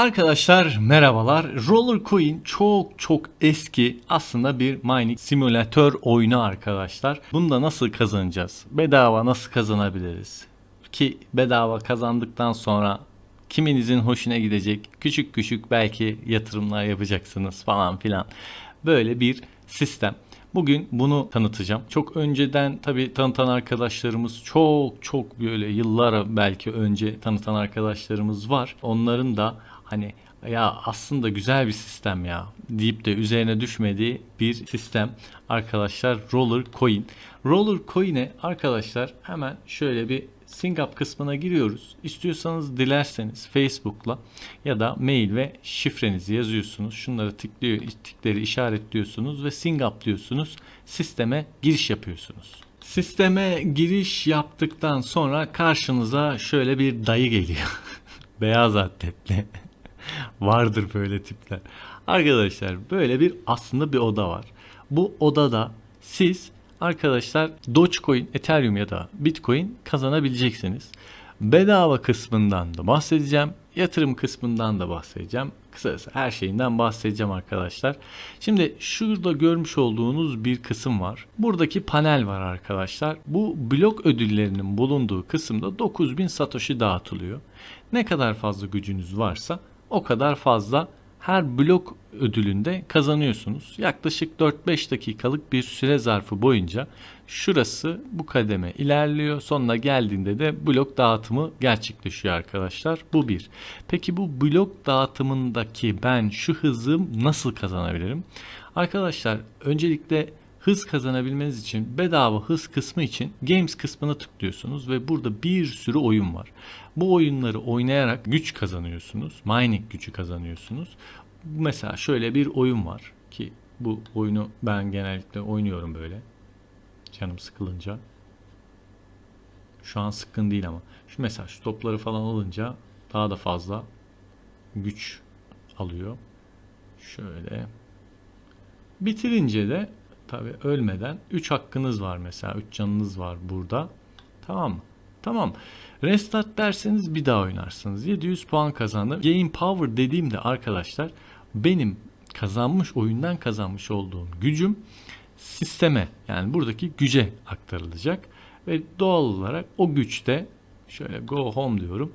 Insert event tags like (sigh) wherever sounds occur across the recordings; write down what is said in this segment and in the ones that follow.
Arkadaşlar merhabalar. Roller Coin çok çok eski aslında bir mining simülatör oyunu arkadaşlar. Bunda nasıl kazanacağız? Bedava nasıl kazanabiliriz? Ki bedava kazandıktan sonra kiminizin hoşuna gidecek? Küçük küçük belki yatırımlar yapacaksınız falan filan. Böyle bir sistem. Bugün bunu tanıtacağım. Çok önceden tabii tanıtan arkadaşlarımız çok çok böyle yıllar belki önce tanıtan arkadaşlarımız var. Onların da hani ya aslında güzel bir sistem ya deyip de üzerine düşmediği bir sistem arkadaşlar Roller Coin. Roller Coin'e arkadaşlar hemen şöyle bir Singap kısmına giriyoruz. İstiyorsanız dilerseniz Facebook'la ya da mail ve şifrenizi yazıyorsunuz. Şunları tıklıyor, tikleri işaretliyorsunuz ve Singap diyorsunuz. Sisteme giriş yapıyorsunuz. Sisteme giriş yaptıktan sonra karşınıza şöyle bir dayı geliyor. (laughs) Beyaz atletli. (laughs) Vardır böyle tipler. Arkadaşlar böyle bir aslında bir oda var. Bu odada siz arkadaşlar Dogecoin, Ethereum ya da Bitcoin kazanabileceksiniz. Bedava kısmından da bahsedeceğim. Yatırım kısmından da bahsedeceğim. Kısacası her şeyinden bahsedeceğim arkadaşlar. Şimdi şurada görmüş olduğunuz bir kısım var. Buradaki panel var arkadaşlar. Bu blok ödüllerinin bulunduğu kısımda 9000 Satoshi dağıtılıyor. Ne kadar fazla gücünüz varsa o kadar fazla her blok ödülünde kazanıyorsunuz. Yaklaşık 4-5 dakikalık bir süre zarfı boyunca şurası bu kademe ilerliyor. Sonuna geldiğinde de blok dağıtımı gerçekleşiyor arkadaşlar. Bu bir. Peki bu blok dağıtımındaki ben şu hızı nasıl kazanabilirim? Arkadaşlar öncelikle hız kazanabilmeniz için bedava hız kısmı için Games kısmına tıklıyorsunuz ve burada bir sürü oyun var. Bu oyunları oynayarak güç kazanıyorsunuz. Mining gücü kazanıyorsunuz. Mesela şöyle bir oyun var ki bu oyunu ben genellikle oynuyorum böyle. Canım sıkılınca. Şu an sıkkın değil ama. Şu mesela şu topları falan alınca daha da fazla güç alıyor. Şöyle. Bitirince de tabi ölmeden 3 hakkınız var mesela. 3 canınız var burada. Tamam mı? Tamam. Restart derseniz bir daha oynarsınız. 700 puan kazandım. Game Power dediğimde arkadaşlar benim kazanmış oyundan kazanmış olduğum gücüm sisteme yani buradaki güce aktarılacak ve doğal olarak o güçte şöyle go home diyorum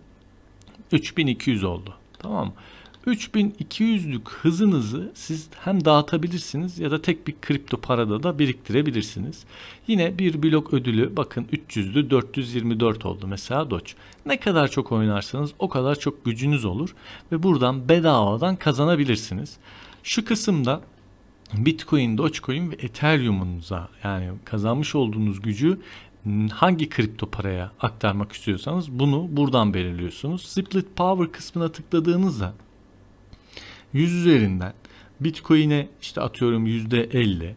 3200 oldu. Tamam mı? 3200'lük hızınızı siz hem dağıtabilirsiniz ya da tek bir kripto parada da biriktirebilirsiniz. Yine bir blok ödülü bakın 300'lü 424 oldu mesela Doge. Ne kadar çok oynarsanız o kadar çok gücünüz olur ve buradan bedavadan kazanabilirsiniz. Şu kısımda Bitcoin, Dogecoin ve Ethereum'unuza yani kazanmış olduğunuz gücü hangi kripto paraya aktarmak istiyorsanız bunu buradan belirliyorsunuz. Split Power kısmına tıkladığınızda 100 üzerinden Bitcoin'e işte atıyorum %50,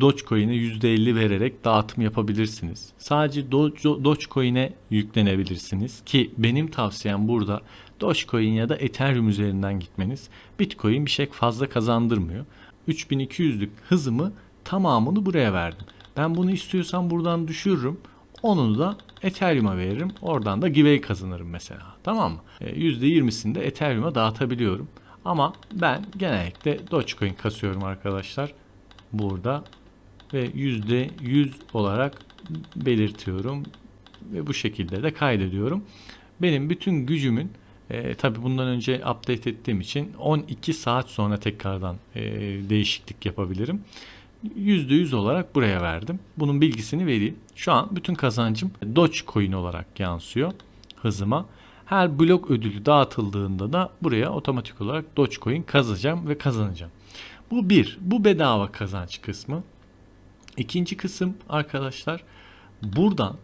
Dogecoin'e %50 vererek dağıtım yapabilirsiniz. Sadece Doge, Dogecoin'e yüklenebilirsiniz ki benim tavsiyem burada Dogecoin ya da Ethereum üzerinden gitmeniz. Bitcoin bir şey fazla kazandırmıyor. 3200'lük hızımı tamamını buraya verdim. Ben bunu istiyorsam buradan düşürürüm. Onu da Ethereum'a veririm. Oradan da giveaway kazanırım mesela. Tamam mı? %20'sini de Ethereum'a dağıtabiliyorum. Ama ben genellikle Dogecoin kasıyorum arkadaşlar. Burada ve %100 olarak belirtiyorum ve bu şekilde de kaydediyorum. Benim bütün gücümün e, tabi bundan önce update ettiğim için 12 saat sonra tekrardan e, değişiklik yapabilirim. %100 olarak buraya verdim. Bunun bilgisini vereyim. Şu an bütün kazancım Dogecoin olarak yansıyor hızıma. Her blok ödülü dağıtıldığında da buraya otomatik olarak Dogecoin kazacağım ve kazanacağım. Bu bir. Bu bedava kazanç kısmı. İkinci kısım arkadaşlar buradan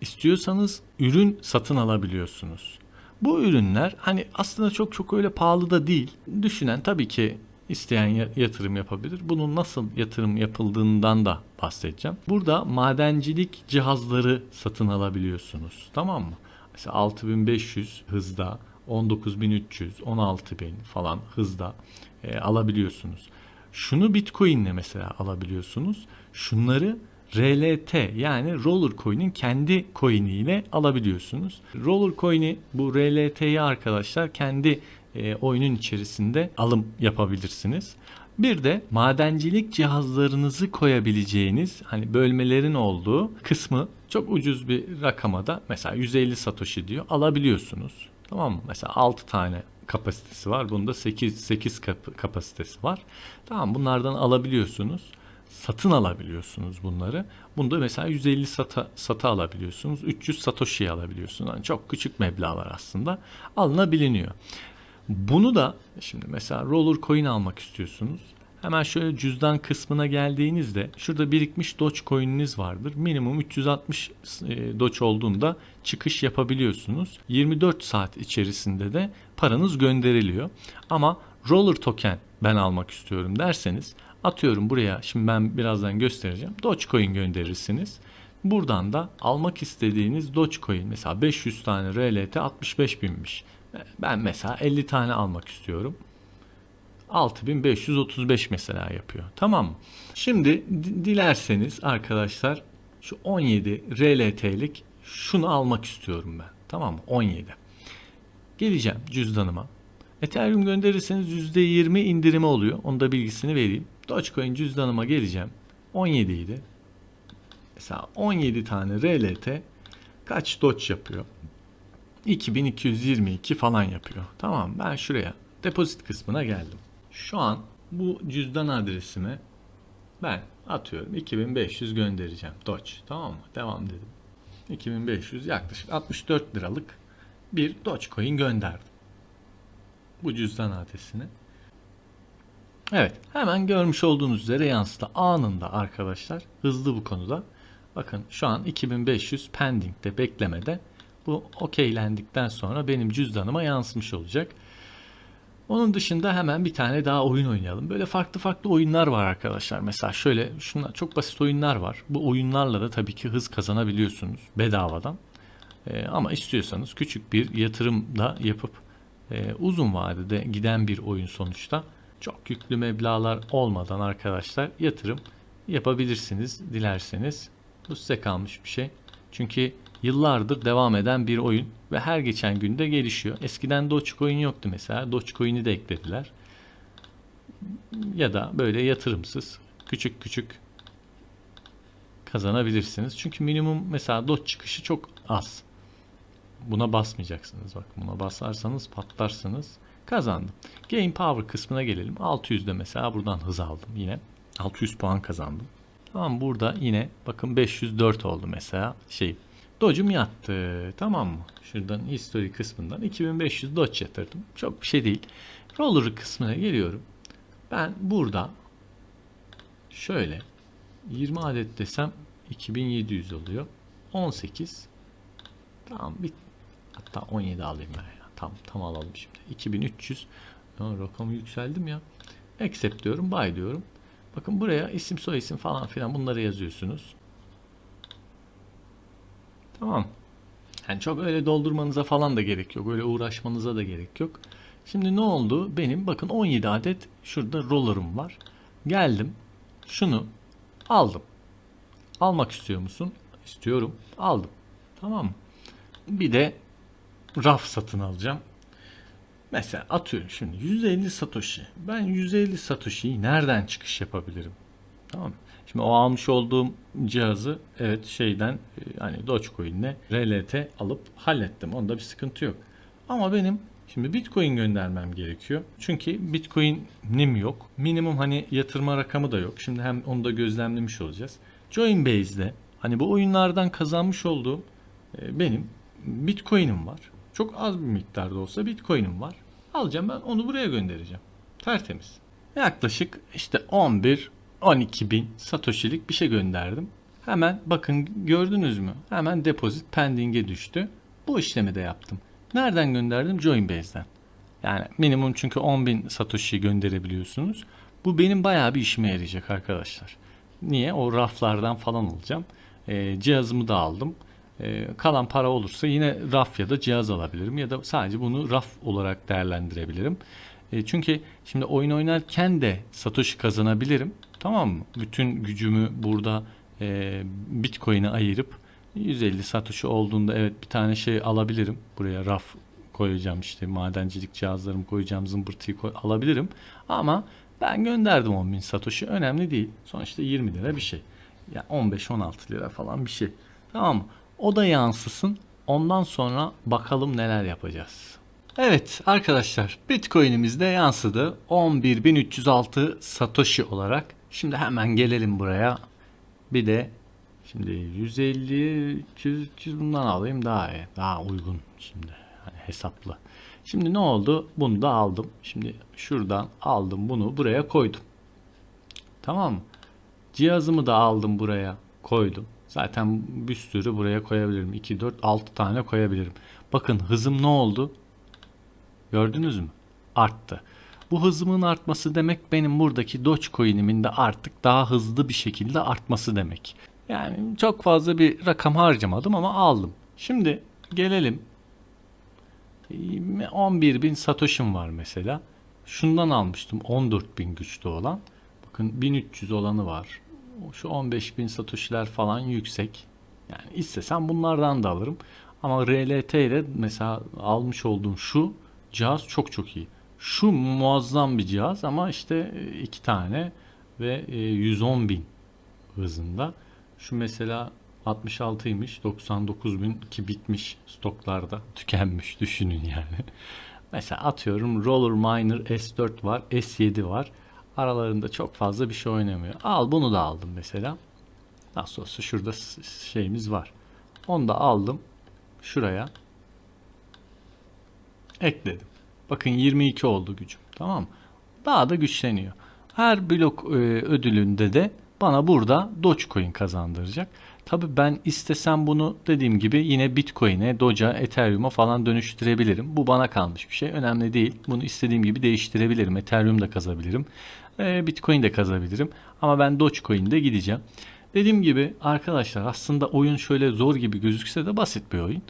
istiyorsanız ürün satın alabiliyorsunuz. Bu ürünler hani aslında çok çok öyle pahalı da değil. Düşünen tabii ki isteyen yatırım yapabilir. Bunun nasıl yatırım yapıldığından da bahsedeceğim. Burada madencilik cihazları satın alabiliyorsunuz. Tamam mı? Mesela 6500 hızda 19300, 16000 falan hızda e, alabiliyorsunuz. Şunu Bitcoin ile mesela alabiliyorsunuz. Şunları RLT yani Roller Coin'in kendi coin'i ile alabiliyorsunuz. Roller Coin'i bu RLT'yi arkadaşlar kendi e, oyunun içerisinde alım yapabilirsiniz. Bir de madencilik cihazlarınızı koyabileceğiniz hani bölmelerin olduğu kısmı çok ucuz bir rakama da mesela 150 satoshi diyor alabiliyorsunuz. Tamam mı? Mesela 6 tane kapasitesi var. Bunda 8 8 kap- kapasitesi var. Tamam bunlardan alabiliyorsunuz. Satın alabiliyorsunuz bunları. Bunda mesela 150 sata, sata alabiliyorsunuz. 300 satoshi alabiliyorsunuz. Yani çok küçük meblağlar aslında. Alınabiliyor. Bunu da şimdi mesela roller coin almak istiyorsunuz. Hemen şöyle cüzdan kısmına geldiğinizde şurada birikmiş Dogecoin'iniz vardır. Minimum 360 e, Doge olduğunda çıkış yapabiliyorsunuz. 24 saat içerisinde de paranız gönderiliyor. Ama roller token ben almak istiyorum derseniz atıyorum buraya şimdi ben birazdan göstereceğim. Dogecoin gönderirsiniz. Buradan da almak istediğiniz Dogecoin mesela 500 tane RLT 65 binmiş. Ben mesela 50 tane almak istiyorum. 6535 mesela yapıyor. Tamam mı? Şimdi di- dilerseniz arkadaşlar şu 17 RLT'lik şunu almak istiyorum ben. Tamam mı? 17. Geleceğim cüzdanıma. Ethereum gönderirseniz %20 indirimi oluyor. Onu da bilgisini vereyim. Dogecoin cüzdanıma geleceğim. 17 idi. Mesela 17 tane RLT kaç Doge yapıyor? 2222 falan yapıyor. Tamam ben şuraya depozit kısmına geldim. Şu an bu cüzdan adresime ben atıyorum 2500 göndereceğim Doge. Tamam mı? Devam dedim. 2500 yaklaşık 64 liralık bir Dogecoin gönderdim. Bu cüzdan adresine. Evet hemen görmüş olduğunuz üzere yansıdı. Anında arkadaşlar hızlı bu konuda. Bakın şu an 2500 pending'de beklemede. Bu okeylendikten sonra benim cüzdanıma yansımış olacak. Onun dışında hemen bir tane daha oyun oynayalım. Böyle farklı farklı oyunlar var arkadaşlar. Mesela şöyle şunlar çok basit oyunlar var. Bu oyunlarla da tabii ki hız kazanabiliyorsunuz bedavadan. Ee, ama istiyorsanız küçük bir yatırım da yapıp e, uzun vadede giden bir oyun sonuçta. Çok yüklü meblağlar olmadan arkadaşlar yatırım yapabilirsiniz dilerseniz. Bu size kalmış bir şey. Çünkü yıllardır devam eden bir oyun ve her geçen günde gelişiyor. Eskiden Dogecoin yoktu mesela. Dogecoin'i de eklediler. Ya da böyle yatırımsız küçük küçük kazanabilirsiniz. Çünkü minimum mesela Doge çıkışı çok az. Buna basmayacaksınız. Bak buna basarsanız patlarsınız. Kazandım. Game Power kısmına gelelim. 600'de mesela buradan hız aldım yine. 600 puan kazandım. Tamam burada yine bakın 504 oldu mesela şey. Doge'um yattı. Tamam mı? Şuradan history kısmından 2500 Doge yatırdım. Çok bir şey değil. Roller kısmına geliyorum. Ben burada şöyle 20 adet desem 2700 oluyor. 18 Tamam bir hatta 17 alayım ben ya. Tam tam alalım şimdi. 2300 ya, rakamı yükseldim ya. Accept diyorum, buy diyorum. Bakın buraya isim soy isim falan filan bunları yazıyorsunuz. Tamam. Yani çok öyle doldurmanıza falan da gerek yok. Öyle uğraşmanıza da gerek yok. Şimdi ne oldu? Benim bakın 17 adet şurada roller'ım var. Geldim. Şunu aldım. Almak istiyor musun? İstiyorum. Aldım. Tamam mı? Bir de raf satın alacağım. Mesela atıyorum şimdi 150 Satoshi. Ben 150 Satoshi'yi nereden çıkış yapabilirim? Tamam mı? Şimdi o almış olduğum cihazı evet şeyden e, hani Dogecoin'le RLT alıp hallettim. Onda bir sıkıntı yok. Ama benim şimdi Bitcoin göndermem gerekiyor. Çünkü Bitcoin'im yok. Minimum hani yatırma rakamı da yok. Şimdi hem onu da gözlemlemiş olacağız. Coinbase'de hani bu oyunlardan kazanmış olduğum e, benim Bitcoin'im var. Çok az bir miktarda olsa Bitcoin'im var. Alacağım ben onu buraya göndereceğim. Tertemiz. Yaklaşık işte 11 12 bin Satoshi'lik bir şey gönderdim. Hemen bakın gördünüz mü? Hemen depozit pending'e düştü. Bu işlemi de yaptım. Nereden gönderdim? Joinbase'den. Yani minimum çünkü 10 bin Satoshi gönderebiliyorsunuz. Bu benim bayağı bir işime yarayacak arkadaşlar. Niye? O raflardan falan alacağım. Ee, cihazımı da aldım. Ee, kalan para olursa yine raf ya da cihaz alabilirim ya da sadece bunu raf olarak değerlendirebilirim. E, çünkü şimdi oyun oynarken de Satoshi kazanabilirim. Tamam mı? Bütün gücümü burada e, Bitcoin'e ayırıp 150 Satoshi olduğunda evet bir tane şey alabilirim. Buraya raf koyacağım işte madencilik cihazlarımı koyacağım zımbırtıyı koy, alabilirim. Ama ben gönderdim 10.000 Satoshi önemli değil. Sonuçta 20 lira bir şey. Ya yani 15-16 lira falan bir şey. Tamam mı? O da yansısın. Ondan sonra bakalım neler yapacağız. Evet arkadaşlar Bitcoin'imiz de yansıdı. 11.306 Satoshi olarak. Şimdi hemen gelelim buraya. Bir de şimdi 150 300, 300 bundan alayım daha iyi. Daha uygun şimdi. Hani hesaplı. Şimdi ne oldu? Bunu da aldım. Şimdi şuradan aldım bunu buraya koydum. Tamam mı? Cihazımı da aldım buraya koydum. Zaten bir sürü buraya koyabilirim. 2, 4, 6 tane koyabilirim. Bakın hızım ne oldu? Gördünüz mü? Arttı. Bu hızımın artması demek benim buradaki Dogecoin'imin de artık daha hızlı bir şekilde artması demek. Yani çok fazla bir rakam harcamadım ama aldım. Şimdi gelelim 11.000 Satoshi'm var mesela. Şundan almıştım 14.000 güçlü olan. Bakın 1300 olanı var. Şu 15.000 Satoshi'ler falan yüksek. Yani istesem bunlardan da alırım. Ama RLT ile mesela almış olduğum şu cihaz çok çok iyi. Şu muazzam bir cihaz ama işte iki tane ve 110 bin hızında. Şu mesela 66'ymış 99 bin ki bitmiş stoklarda (laughs) tükenmiş düşünün yani. Mesela atıyorum Roller Miner S4 var S7 var. Aralarında çok fazla bir şey oynamıyor. Al bunu da aldım mesela. Nasıl olsa şurada şeyimiz var. Onu da aldım. Şuraya. Ekledim. Bakın 22 oldu gücüm. Tamam mı? Daha da güçleniyor. Her blok e, ödülünde de bana burada Dogecoin kazandıracak. Tabi ben istesem bunu dediğim gibi yine Bitcoin'e, Doge'a, Ethereum'a falan dönüştürebilirim. Bu bana kalmış bir şey. Önemli değil. Bunu istediğim gibi değiştirebilirim. Ethereum da kazabilirim. E, Bitcoin de kazabilirim. Ama ben Dogecoin'de gideceğim. Dediğim gibi arkadaşlar aslında oyun şöyle zor gibi gözükse de basit bir oyun.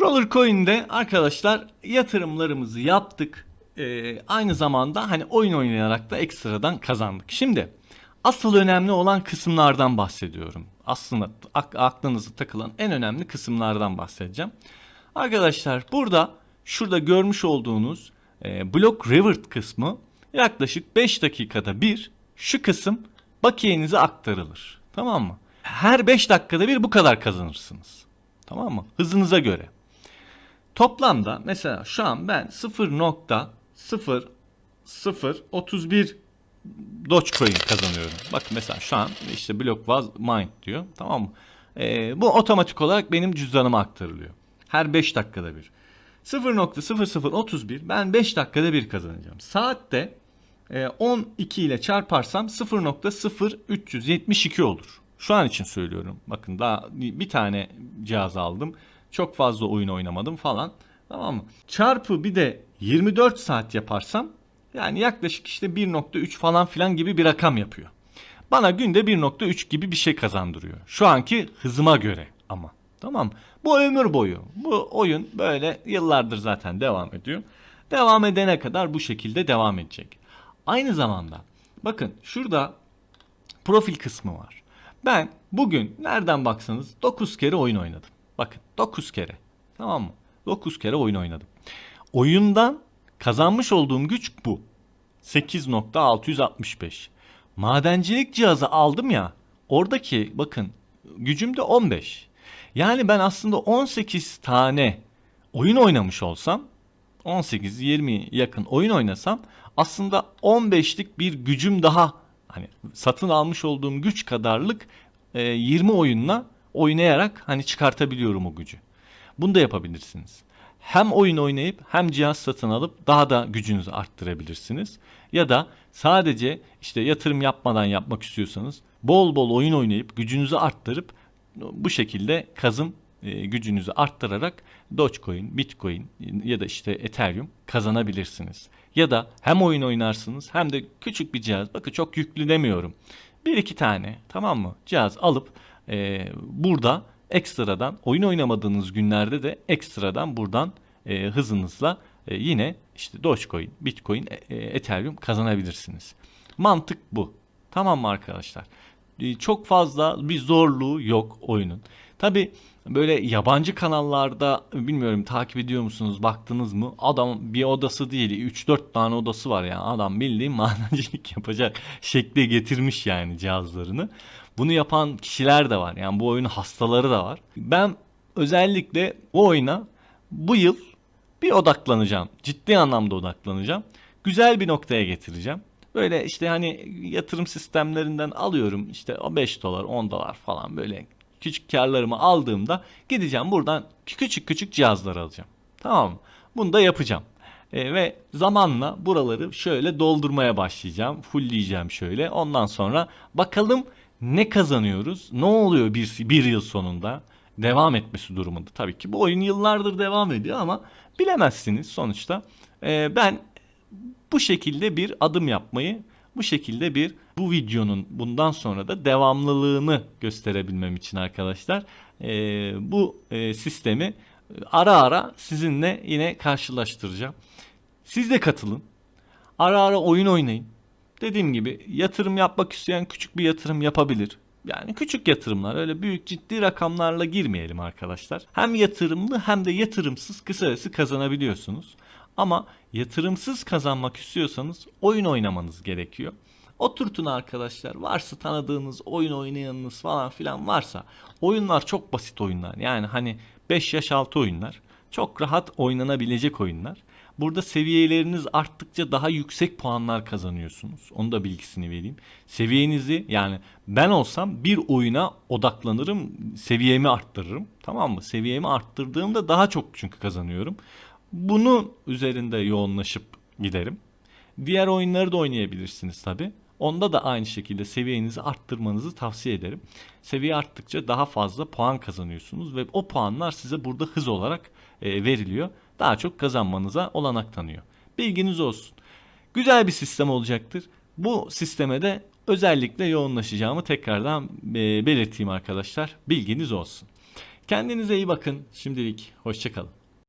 Roller Coin'de arkadaşlar yatırımlarımızı yaptık. Ee, aynı zamanda hani oyun oynayarak da ekstradan kazandık. Şimdi asıl önemli olan kısımlardan bahsediyorum. Aslında ak- aklınıza takılan en önemli kısımlardan bahsedeceğim. Arkadaşlar burada şurada görmüş olduğunuz e, Block Reward kısmı yaklaşık 5 dakikada bir şu kısım bakiyenize aktarılır. Tamam mı? Her 5 dakikada bir bu kadar kazanırsınız. Tamam mı? Hızınıza göre. Toplamda mesela şu an ben 0.0031 Dogecoin kazanıyorum. Bak mesela şu an işte block was mined diyor. Tamam mı? Ee, bu otomatik olarak benim cüzdanıma aktarılıyor. Her 5 dakikada bir. 0.0031 ben 5 dakikada bir kazanacağım. Saatte e, 12 ile çarparsam 0.0372 olur. Şu an için söylüyorum. Bakın daha bir tane cihaz aldım. Çok fazla oyun oynamadım falan. Tamam mı? Çarpı bir de 24 saat yaparsam yani yaklaşık işte 1.3 falan filan gibi bir rakam yapıyor. Bana günde 1.3 gibi bir şey kazandırıyor. Şu anki hızıma göre ama. Tamam Bu ömür boyu. Bu oyun böyle yıllardır zaten devam ediyor. Devam edene kadar bu şekilde devam edecek. Aynı zamanda bakın şurada profil kısmı var. Ben bugün nereden baksanız 9 kere oyun oynadım. Bakın 9 kere. Tamam mı? 9 kere oyun oynadım. Oyundan kazanmış olduğum güç bu. 8.665. Madencilik cihazı aldım ya. Oradaki bakın gücüm de 15. Yani ben aslında 18 tane oyun oynamış olsam 18-20 yakın oyun oynasam aslında 15'lik bir gücüm daha hani satın almış olduğum güç kadarlık e, 20 oyunla oynayarak hani çıkartabiliyorum o gücü. Bunu da yapabilirsiniz. Hem oyun oynayıp hem cihaz satın alıp daha da gücünüzü arttırabilirsiniz. Ya da sadece işte yatırım yapmadan yapmak istiyorsanız bol bol oyun oynayıp gücünüzü arttırıp bu şekilde kazım e, gücünüzü arttırarak Dogecoin, Bitcoin ya da işte Ethereum kazanabilirsiniz. Ya da hem oyun oynarsınız hem de küçük bir cihaz. Bakın çok yüklü demiyorum. Bir iki tane tamam mı cihaz alıp e, burada ekstradan oyun oynamadığınız günlerde de ekstradan buradan e, hızınızla e, yine işte Dogecoin, Bitcoin, e, Ethereum kazanabilirsiniz. Mantık bu. Tamam mı arkadaşlar? E, Çok fazla bir zorluğu yok oyunun. Tabi böyle yabancı kanallarda bilmiyorum takip ediyor musunuz baktınız mı? Adam bir odası değil 3-4 tane odası var yani adam bildiğin (laughs) madencilik yapacak şekle getirmiş yani cihazlarını. Bunu yapan kişiler de var yani bu oyunun hastaları da var. Ben özellikle bu oyuna bu yıl bir odaklanacağım. Ciddi anlamda odaklanacağım. Güzel bir noktaya getireceğim. Böyle işte hani yatırım sistemlerinden alıyorum işte o 5 dolar 10 dolar falan böyle küçük karlarımı aldığımda gideceğim buradan küçük küçük cihazlar alacağım. Tamam? Bunu da yapacağım. E, ve zamanla buraları şöyle doldurmaya başlayacağım. Fullleyeceğim şöyle. Ondan sonra bakalım ne kazanıyoruz? Ne oluyor bir, bir yıl sonunda? Devam etmesi durumunda. Tabii ki bu oyun yıllardır devam ediyor ama bilemezsiniz sonuçta. E, ben bu şekilde bir adım yapmayı, bu şekilde bir bu videonun bundan sonra da devamlılığını gösterebilmem için arkadaşlar e, bu e, sistemi ara ara sizinle yine karşılaştıracağım. Siz de katılın. Ara ara oyun oynayın. Dediğim gibi yatırım yapmak isteyen küçük bir yatırım yapabilir. Yani küçük yatırımlar öyle büyük ciddi rakamlarla girmeyelim arkadaşlar. Hem yatırımlı hem de yatırımsız kısacası kazanabiliyorsunuz. Ama yatırımsız kazanmak istiyorsanız oyun oynamanız gerekiyor. Oturtun arkadaşlar. Varsa tanıdığınız oyun oynayanınız falan filan varsa oyunlar çok basit oyunlar. Yani hani 5 yaş altı oyunlar. Çok rahat oynanabilecek oyunlar. Burada seviyeleriniz arttıkça daha yüksek puanlar kazanıyorsunuz. Onu da bilgisini vereyim. Seviyenizi yani ben olsam bir oyuna odaklanırım, seviyemi arttırırım. Tamam mı? Seviyemi arttırdığımda daha çok çünkü kazanıyorum. Bunun üzerinde yoğunlaşıp giderim. Diğer oyunları da oynayabilirsiniz tabi. Onda da aynı şekilde seviyenizi arttırmanızı tavsiye ederim. Seviye arttıkça daha fazla puan kazanıyorsunuz ve o puanlar size burada hız olarak e, veriliyor. Daha çok kazanmanıza olanak tanıyor. Bilginiz olsun. Güzel bir sistem olacaktır. Bu sisteme de özellikle yoğunlaşacağımı tekrardan e, belirteyim arkadaşlar. Bilginiz olsun. Kendinize iyi bakın. Şimdilik hoşçakalın.